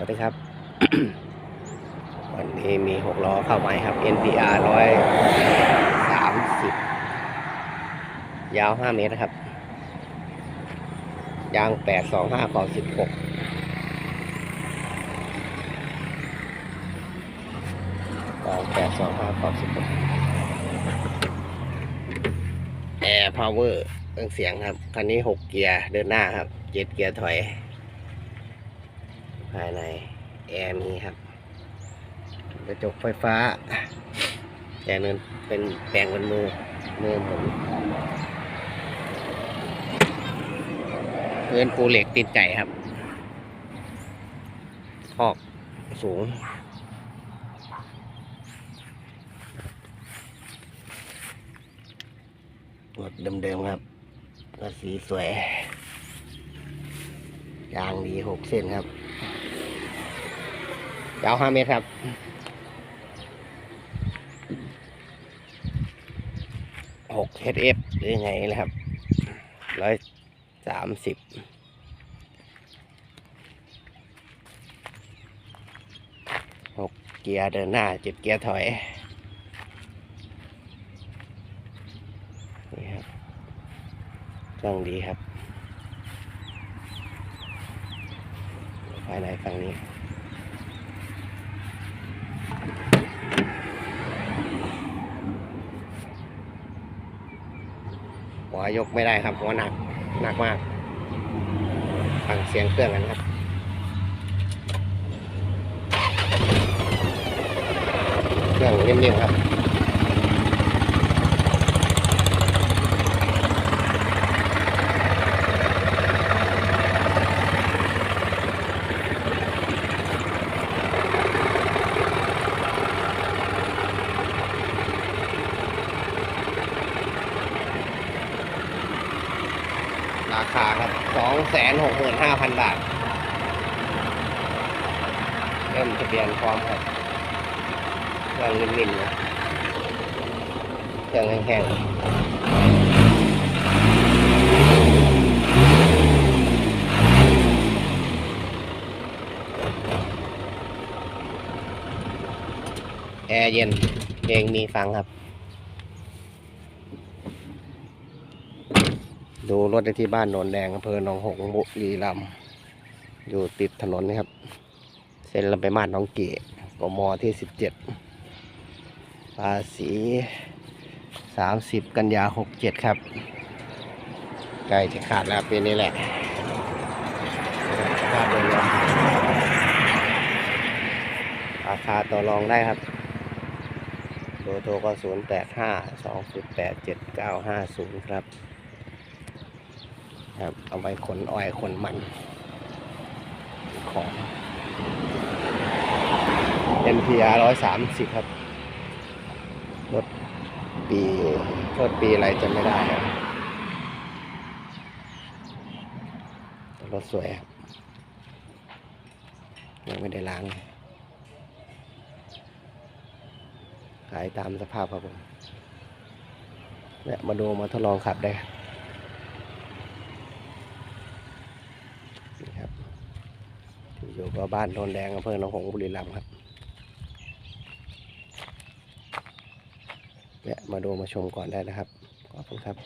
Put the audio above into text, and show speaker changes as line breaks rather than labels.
วัสดีครับ วันนี้มีหกล้อเข้ามาครับ NPR ร้อยสามสิบยาวห้าเมตรครับ ยางแปดสองห้าขอสิบหกยางแปดสองห้าขอสิบหกแอร์พาวเวอร์เครื่องเสียงครับ คันนี้หกเกียร์เดินหน้าครับเจ็ดเกียร์ถอย ภายในแอร์มีครับกระจกไฟฟ้าแต่เนินเป็นแปลงเป็นมือมือหมุนพื้นปูเหล็กติดไก่ครับคอกสูงรถเดิมๆครับรถสีสวย ยางดีหกเส้นครับ ยาวห้าเมตรครับ หก HF หรือไงนะครับ ร้อยสามสิบหกเกียร์เดินหน้าเจ็ดเกียร์ถอย นี่ครับเครื่องดีครับ ภายในฝั่งนี้ หัวยกไม่ได้ครับ หัวหนักหนักมาก ฟังเสียงเครื่องกันครับเครื่องนิ่มๆครับ ราคาครับสองแสนหกหมื่นห้าพันบาท เริ่มทะเบียนพร้อมครับเครื่องวินๆนะเครื่องแห้งแอร์เย็นเพลงมีฟังครับ ดูรถได้ที่บ้านโนนแดงอำเภอหนองหงบุรีรัมย์อยู่ติดถนนนี่ครับ เส้นลำไปมาดหน้องเก๋กมที่สิบเจ็ดภาษีสามสิบกันยาหกเจ็ดครับใกล้จะขาดแล้วปีนี้แหละขาดโดยราคาต่อรองได้ครับเบอร์โทรก็ศูนย์แปดห้าสองศูนย์แปดเจ็ดเก้าห้าศูนย์ครับ ครับเอาไว้ขนอ้อยขนมันของ NPR ร้อยสามสิบครับรถปีรถปีอะไรจะไม่ได้ครับรถสวยครับยังไม่ได้ล้างขายตามสภาพครับผมเนี่ยมาดูมาทดลองขับได้ครับ นี่ครับที่ อยู่กับบ้านโนนแดงอำเภอหนองหงบุรีรัมย์ครับเนี่ยมาดูมาชมก่อนได้นะครับขอบคุณครับ